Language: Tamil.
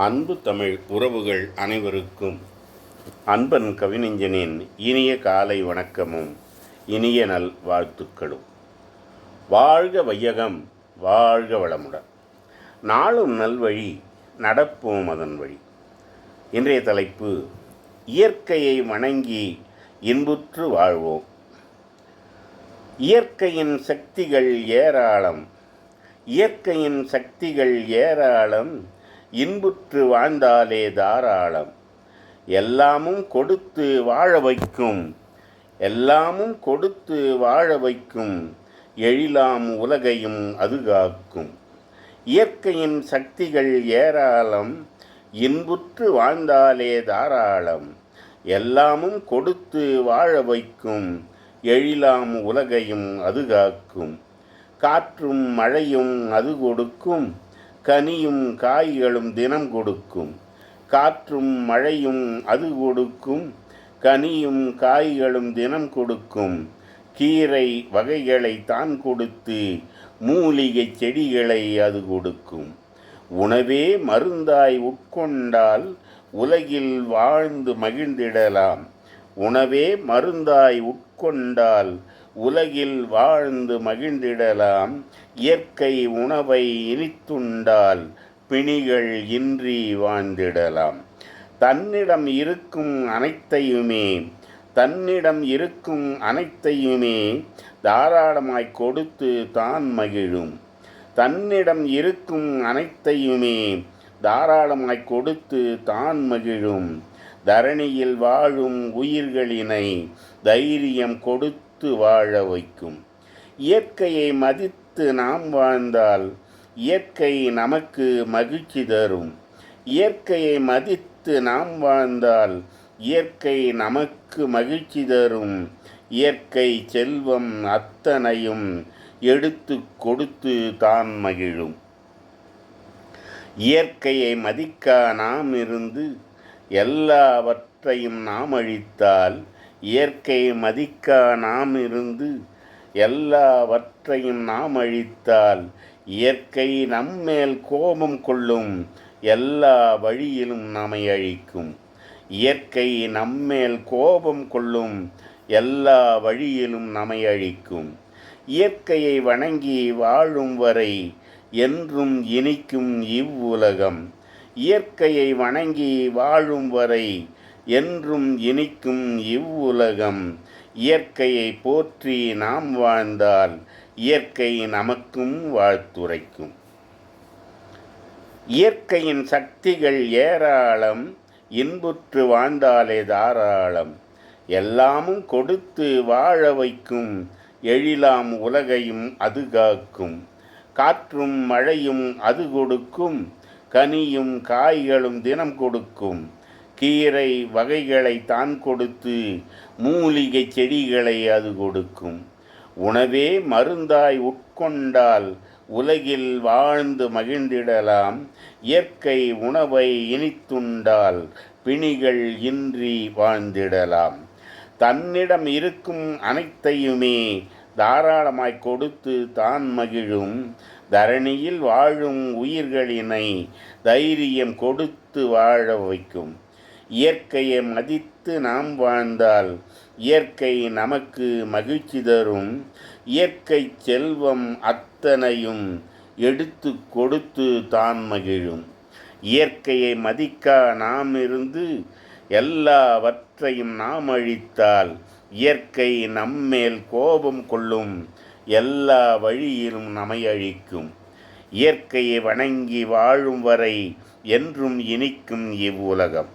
அன்பு தமிழ் உறவுகள் அனைவருக்கும் அன்பன் கவிஞனின் இனிய காலை வணக்கமும் இனிய நல் வாழ்த்துக்களும். வாழ்க வையகம் வாழ்க வளமுடன். நாளும் நல்வழி நடப்போம் அதன் வழி. இன்றைய தலைப்பு இயற்கையை வணங்கி இன்புற்று வாழ்வோம். இயற்கையின் சக்திகள் ஏராளம் இயற்கையின் சக்திகள் ஏராளம் இன்புற்று வாழ்ந்தாலே தாராளம். எல்லாமும் கொடுத்து வாழ வைக்கும். எல்லாமும் கொடுத்து வாழ வைக்கும். எழிலாம் உலகையும் அது காக்கும் இயற்கையின் சக்திகள் ஏராளம். இன்புற்று வாழ்ந்தாலே தாராளம். எல்லாமும் கொடுத்து வாழ வைக்கும். எழிலாம் உலகையும் அது காக்கும் காற்றும் மழையும் அது கொடுக்கும். கனியும் காய்களும் தினம் கொடுக்கும். காற்றும் மழையும் அது கொடுக்கும். கனியும் காய்களும் தினம் கொடுக்கும். கீரை வகைகளை தான் கொடுத்து மூலிகை செடிகளை அது கொடுக்கும். உணவே மருந்தாய் உட்கொண்டால் உலகில் வாழ்ந்து மகிழ்ந்திடலாம். உணவே மருந்தாய் உட்கொண்டால் உலகில் வாழ்ந்து மகிழ்ந்திடலாம். இயற்கை உணவை இனித்துண்டால் பிணிகள் இன்றி வாழ்ந்திடலாம். தன்னிடம் இருக்கும் அனைத்தையுமே தன்னிடம் இருக்கும் அனைத்தையுமே தாராளமாய் கொடுத்து தான் மகிழும். தன்னிடம் இருக்கும் அனைத்தையுமே தாராளமாய் கொடுத்து தான் மகிழும். தரணியில் வாழும் உயிர்களினை தைரியம் கொடுத்து வாழ வைக்கும். இயற்கையை மதித்து நாம் வாழ்ந்தால் இயற்கை நமக்கு மகிழ்ச்சி தரும். இயற்கையை மதித்து நாம் வாழ்ந்தால் இயற்கை நமக்கு மகிழ்ச்சி தரும். இயற்கை செல்வம் அத்தனையும் எடுத்து கொடுத்து தான் மகிழும். இயற்கையை மதிக்க நாம் இருந்து எல்லாவற்றையும் நாம் அழித்தால் இயற்கை மதிக்க நாம் இருந்து எல்லாவற்றையும் நாம் அழித்தால் இயற்கை நம்மேல் கோபம் கொள்ளும் எல்லா வழியிலும் நம்மை அழிக்கும். இயற்கை நம்மேல் கோபம் கொள்ளும் எல்லா வழியிலும் நம்மை அழிக்கும். இயற்கையை வணங்கி வாழும் வரை என்றும் இனிக்கும் இவ்வுலகம். இயற்கையை வணங்கி வாழும் வரை என்றும் இனிக்கும் இவ்வுலகம். இயற்கையை போற்றி நாம் வாழ்ந்தால் இயற்கை நமக்கும் வாழ்த்துரைக்கும். இயற்கையின் சக்திகள் ஏராளம் இன்புற்று வாழ்ந்தாலே தாராளம். எல்லாமும் கொடுத்து வாழ வைக்கும் எழிலாம் உலகையும் அது காக்கும். காற்றும் மழையும் அது கொடுக்கும் கனியும் காய்களும் தினம் கொடுக்கும். கீரை வகைகளை தான் கொடுத்து மூலிகை செடிகளை அது கொடுக்கும். உணவே மருந்தாய் உட்கொண்டால் உலகில் வாழ்ந்து மகிழ்ந்திடலாம். இயற்கை உணவை இனித்துண்டால் பிணிகள் இன்றி வாழ்ந்திடலாம். தன்னிடம் இருக்கும் அனைத்தையுமே தாராளமாய் கொடுத்து தான் மகிழும். தரணியில் வாழும் உயிர்களினை தைரியம் கொடுத்து வாழ வைக்கும். இயற்கையை மதித்து நாம் வாழ்ந்தால் இயற்கை நமக்கு மகிழ்ச்சி தரும். இயற்கை செல்வம் அத்தனையும் எடுத்து கொடுத்து தான் மகிழும். இயற்கையை மதிக்கா நாம் இருந்து எல்லாவற்றையும் நாம் அழித்தால் இயற்கை நம்மேல் கோபம் கொள்ளும். எல்லா வழியிலும் நம்மை அழிக்கும். இயற்கையை வணங்கி வாழும் வரை என்றும் இனிக்கும் இவ்வுலகம்.